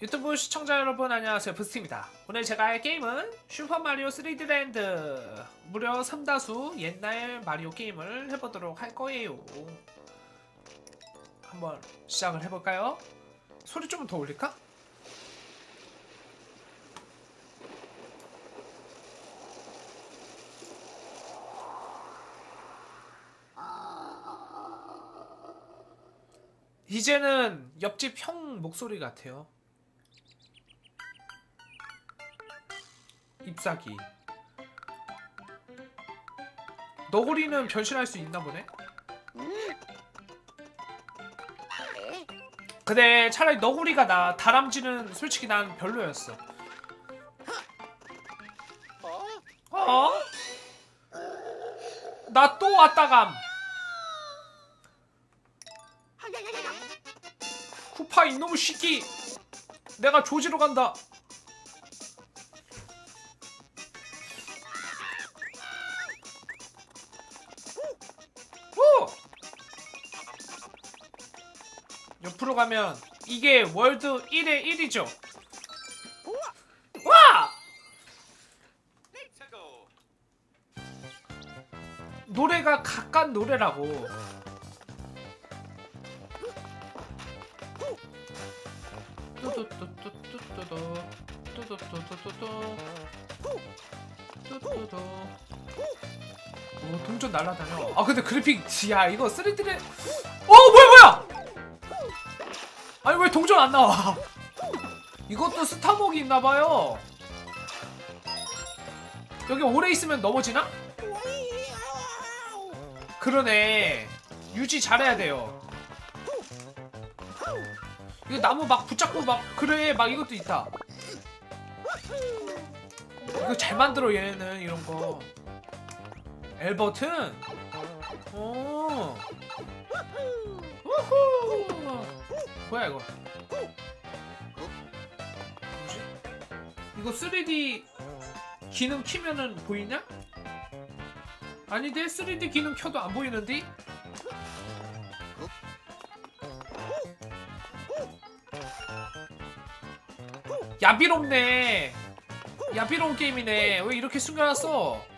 유튜브 시청자 여러분 안녕하세요. 부스트입니다. 오늘 제가 할 게임은 슈퍼마리오 3D 랜드. 무려 3다수 옛날 마리오 게임을 해보도록 할 거예요. 한번 시작을 해볼까요? 소리 좀 더 올릴까? 이제는 옆집 형 목소리 같아요 잎사귀. 너구리는 변신할 수 있나 보네? 근데 차라리 너구리가 나 다람쥐는 솔직히 난 별로였어. 어? 나 또 왔다감. 쿠파 이놈의 시끼. 내가 조지로 간다 옆으로 가면 이게 월드 1의 1이죠 와! 노래가 각각 노래라고 오 동전 날라다녀 아 근데 그래픽 야 이거 3D를 어 뭐야 뭐야 아니 왜 동전 안 나와? 이것도 스타목이 있나봐요. 여기 오래 있으면 넘어지나? 그러네. 유지 잘해야 돼요. 이거 나무 막 붙잡고 막 그래 막 이것도 있다. 이거 잘 만들어 얘네는 이런 거. 엘버튼? 오 우후 뭐야 이거? 뭐지? 이거 3D 기능 키면은 보이냐? 아닌데? 3D 기능 켜도 안 보이는데? 야비롭네. 야비로운 게임이네. 왜 이렇게 숨겨놨어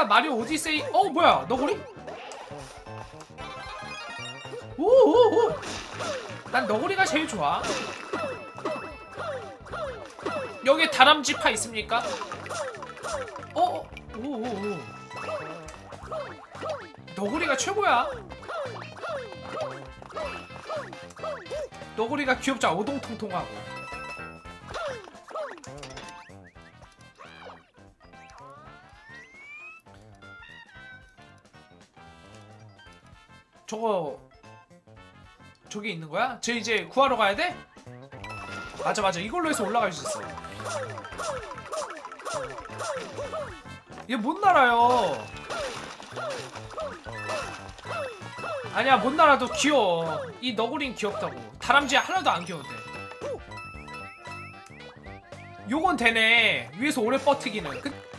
이거 흡사 마리오 오디세이? 어 뭐야? 너구리? 오오오. 난 너구리가 제일 좋아. 여기 다람쥐 파 있습니까? 어? 오오오. 너구리가 최고야. 너구리가 귀엽자 오동통통하고 저거 저기 있는 거야? 쟤 이제 구하러 가야 돼? 맞아 맞아. 이걸로 해서 올라갈 수 있어. 얘 못 날아요. 아니야 못 날아도 귀여워. 이 너구리는 귀엽다고. 다람쥐 하나도 안 귀여운데. 요건 되네. 위에서 오래 버티기는. 그...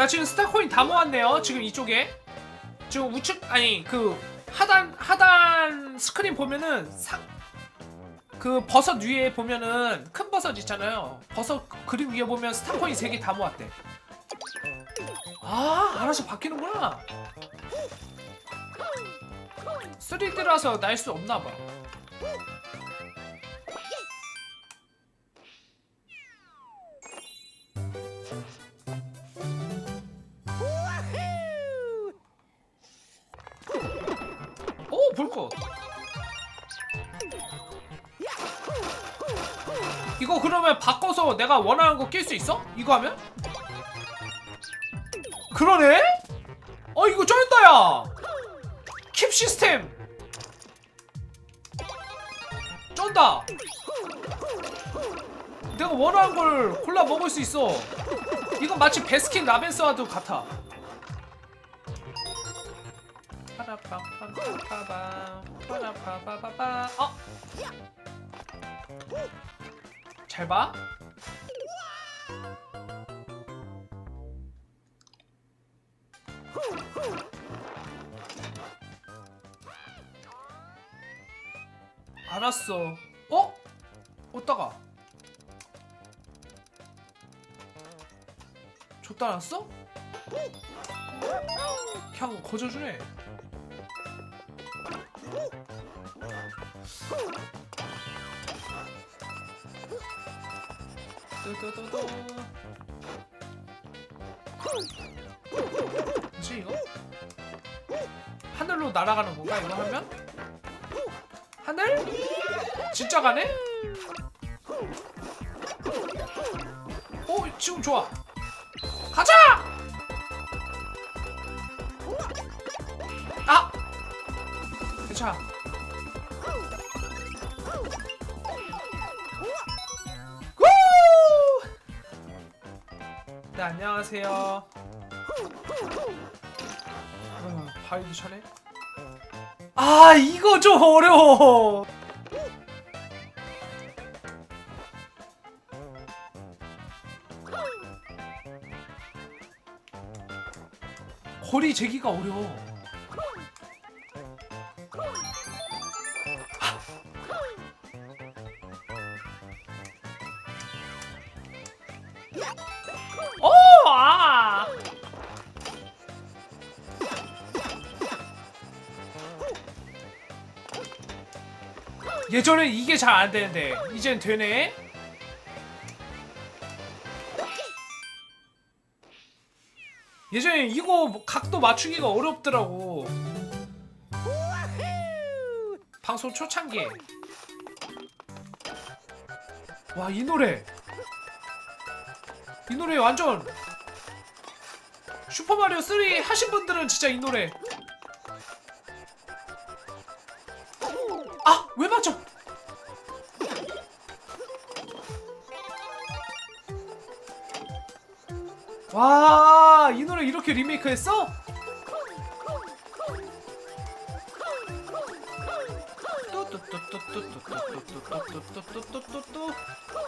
나 지금 스타코인 다 모았네요 지금 이쪽에 지금 우측 아니 그 하단 하단 스크린 보면은 상, 그 버섯 위에 보면은 큰 버섯 있잖아요. 버섯 그림 위에 보면 스타코인 3개 다 모았대. 아, 알아서 바뀌는구나. 3D라서 날 수 없나 봐. 내가 원하는 거 낄 수 있어? 이거 하면? 그러네? 어 이거 쩔다 야! 킵 시스템! 쩐다! 내가 원하는 걸 골라 먹을 수 있어 이건 마치 베스킨 라벤스와도 같아 어? 잘 봐. 알았어. 어? 어따가? 줬다 놨어? 그냥 거저주네. 뜨뜨뜨뜨. 뭐지 이거? 하늘로 날아가는 건가 이거 하면? 하늘? 진짜 가네? 오 지금 좋아 가자! 아! 괜찮아 네 안녕하세요. 어, 바위도 차네 아 이거 좀 어려워. 거리 재기가 어려워 예전엔 이게 잘 안 되는데 이젠 되네. 예전에 이거 뭐 각도 맞추기가 어렵더라고. 방송 초창기에. 와이 노래. 이 노래 완전 슈퍼마리오 3 하신 분들은 진짜 이 노래. 이 노래 이렇게 리메이크 했어? 호모세니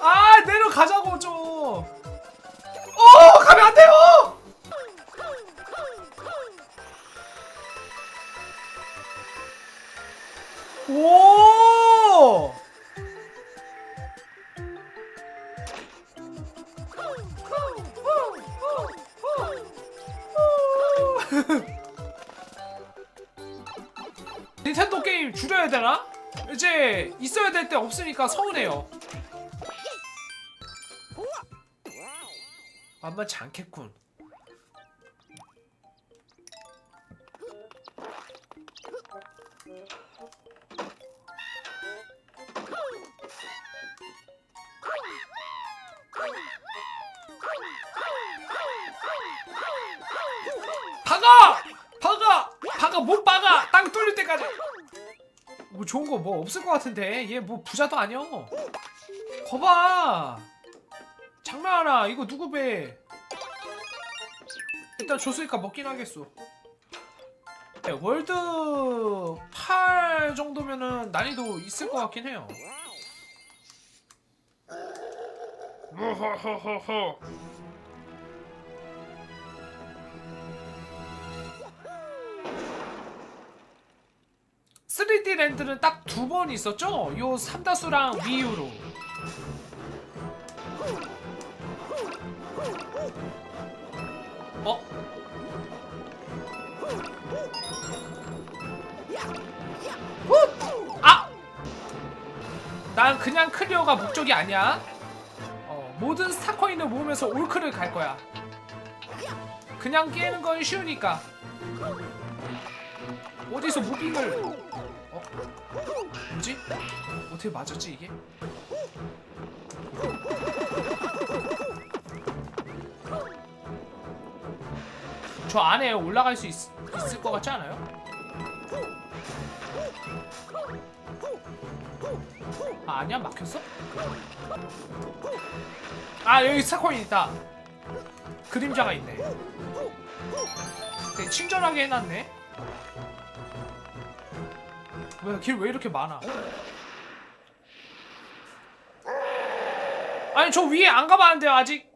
아 내려가자고 좀. 어 가면 안 돼 없으니까 서운해요. 만만치 않겠군. 박아! 박아! 박아 못 박아! 땅 뚫릴 때까지. 뭐 좋은 거 뭐 없을 것 같은데 얘 뭐 부자도 아니여. 거봐. 장난하나 이거 누구 배? 일단 줬으니까 먹긴 하겠어. 네, 월드 8 정도면은 난이도 있을 것 같긴 해요. 무허허허허. (3D) 랜드는 딱 두 번 있었죠? 요 삼다수랑 위유로 어? 훗! 아! 난 그냥 클리어가 목적이 아니야. 어, 모든 스타코인을 모으면서 올크를 갈 거야. 그냥 깨는 건 쉬우니까. 어디서 무빙을 어? 뭐지? 어떻게 맞았지 이게? 저 안에 올라갈 수 있, 있을 것 같지 않아요? 아, 아니야 막혔어? 아 여기 스타코인 있다 그림자가 있네 되게 친절하게 해놨네 뭐야 길 왜 이렇게 많아 아니 저 위에 안 가봤는데요 아직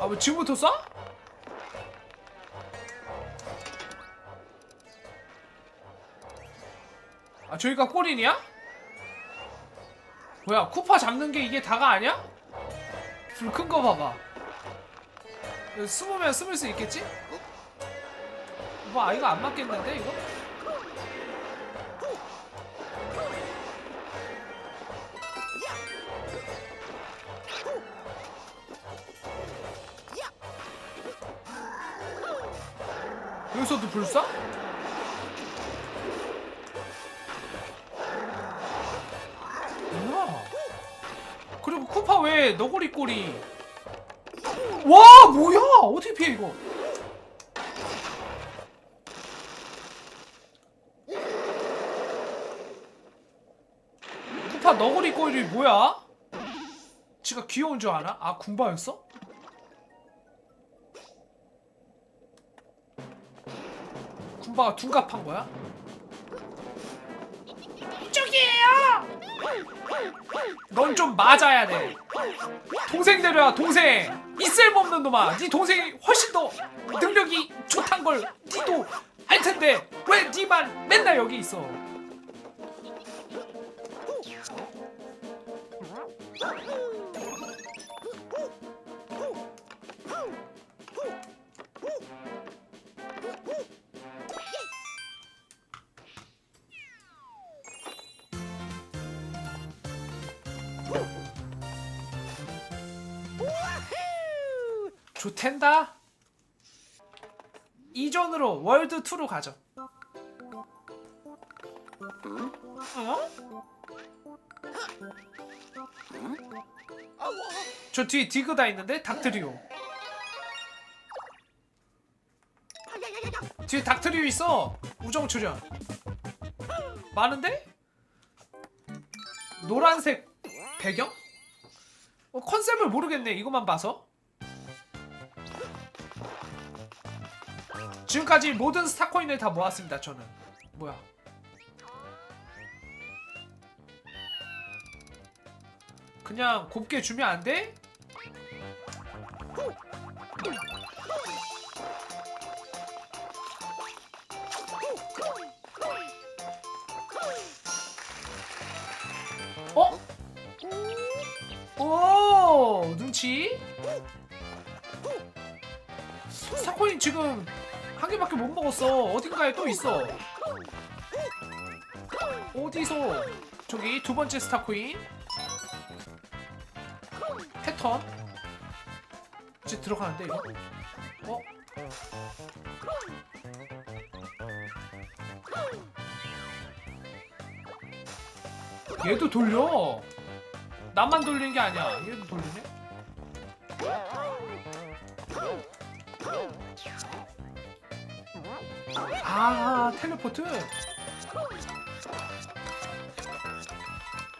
아 뭐 지금부터 쏴? 아 저기가 꼬린이야? 뭐야 쿠파 잡는 게 이게 다가 아니야? 불 큰 거 봐봐 숨으면 숨을 수 있겠지? 뭐 아, 이거 안 맞겠는데 이거? 여기서도 불 쏴? 뭐야? 그리고 쿠파 왜 너구리 꼬리? 와 뭐야? 어떻게 피해 이거? 너구리 꼬리 뭐야? 지가 귀여운 줄 아나? 아 군바였어? 군바가 둔갑한 거야? 이쪽이에요! 넌 좀 맞아야 돼. 동생 데려와 동생. 이 쓸모없는 놈아. 네 동생이 훨씬 더 능력이 좋단 걸 니도 알 텐데 왜 니만 맨날 여기 있어? 좋텐다. 이전으로 월드 2로 가죠. 저 뒤에 디그다 있는데 닥트리오. 뒤에 닥트리오 있어. 우정 출연. 많은데? 노란색 배경? 어, 컨셉을 모르겠네. 이것만 봐서. 지금까지 모든 스타코인을 다 모았습니다. 저는 뭐야? 그냥 곱게 주면 안 돼? 어? 오 눈치? 스타코인 지금 한 개밖에 못 먹었어. 어딘가에 또 있어. 어디서? 저기 두 번째 스타코인. 패턴. 이제 들어가는데 이거? 어? 얘도 돌려. 나만 돌리는 게 아니야. 얘도 돌리네. 아 텔레포트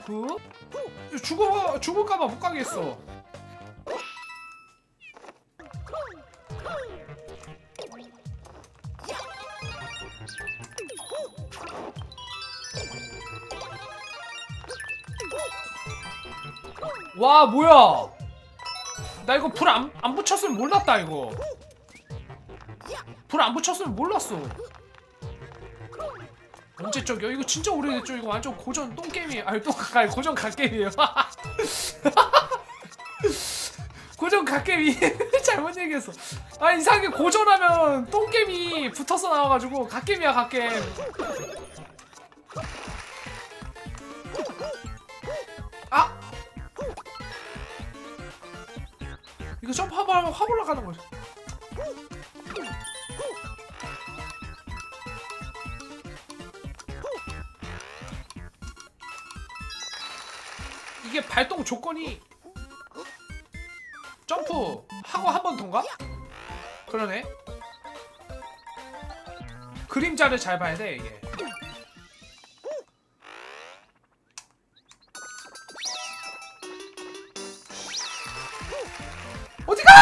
그 죽어 죽을까봐 못 가겠어 와 뭐야 나 이거 불 안 안 붙였으면 몰랐다 이거 불 안 붙였으면 몰랐어. 언제적이요? 이거 진짜 오래됐죠? 이거 완전 고전 똥게임이에요. 아니 똥 아니 고전 갓게임이에요. 고전 갓게임이 잘못 얘기했어. 아 이상하게 고전하면 똥게임이 붙어서 나와가지고 갓게임이야 갓게임. 이게 발동 조건이 점프 하고 한 번 더인가? 그러네. 그림자를 잘 봐야 돼 이게. 어디 가?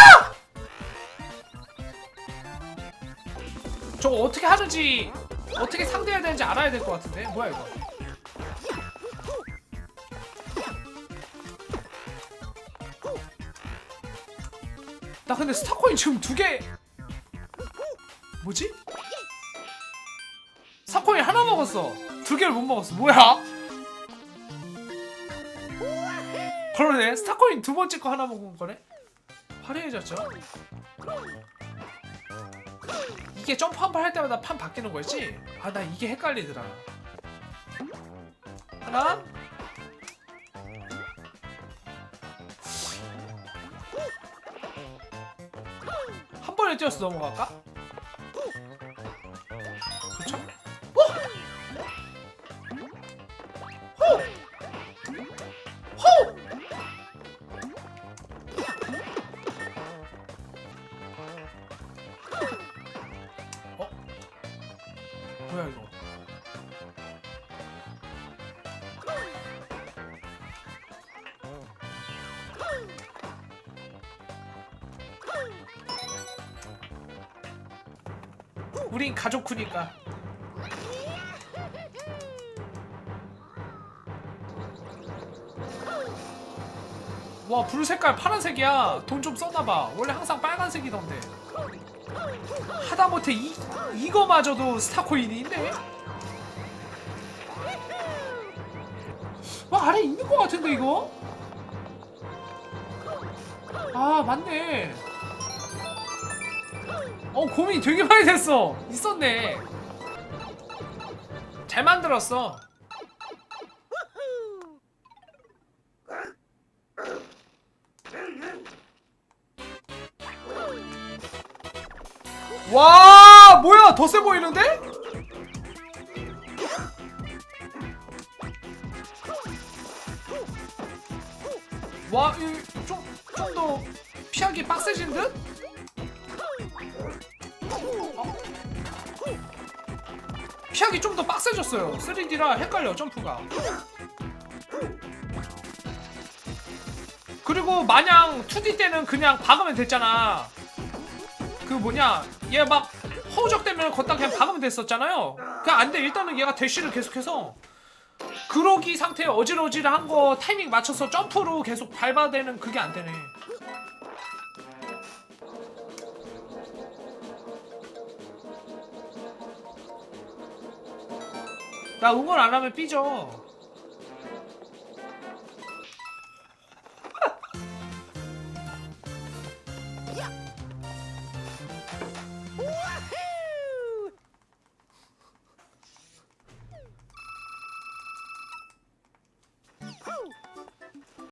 저거 어떻게 하는지 어떻게 상대해야 되는지 알아야 될 것 같은데 뭐야 이거? 근데 스타코인 지금 두 개 뭐지? 스타코인 하나 먹었어 두 개를 못 먹었어 뭐야? 그러네 스타코인 두 번째 거 하나 먹은 거네 화려해졌죠? 이게 점프 한 번 할 때마다 판 바뀌는 거였지? 아 나 이게 헷갈리더라 하나 뛰어서 넘어갈까? 우린 가족쿠니까. 와, 불 색깔 파란색이야. 돈 좀 썼나봐. 원래 항상 빨간색이던데. 하다못해 이, 이거마저도 스타코인이 있네? 와, 아래 있는 거 같은데, 이거? 아, 맞네. 어 고민 되게 많이 됐어 있었네 잘 만들었어 와 뭐야 더 세 보이는데? 와좀좀 더 피하기 빡세진 듯? 피하기 좀더 빡세졌어요. 3D라 헷갈려 점프가. 그리고 마냥 2D 때는 그냥 박으면 됐잖아. 그 뭐냐 얘 막 허우적대면 걷다 그냥 박으면 됐었잖아요. 그냥 안 돼. 일단은 얘가 대쉬를 계속해서 그러기 상태에 어질어질한 거 타이밍 맞춰서 점프로 계속 밟아대는 그게 안 되네. 나 응원 안 하면 삐져.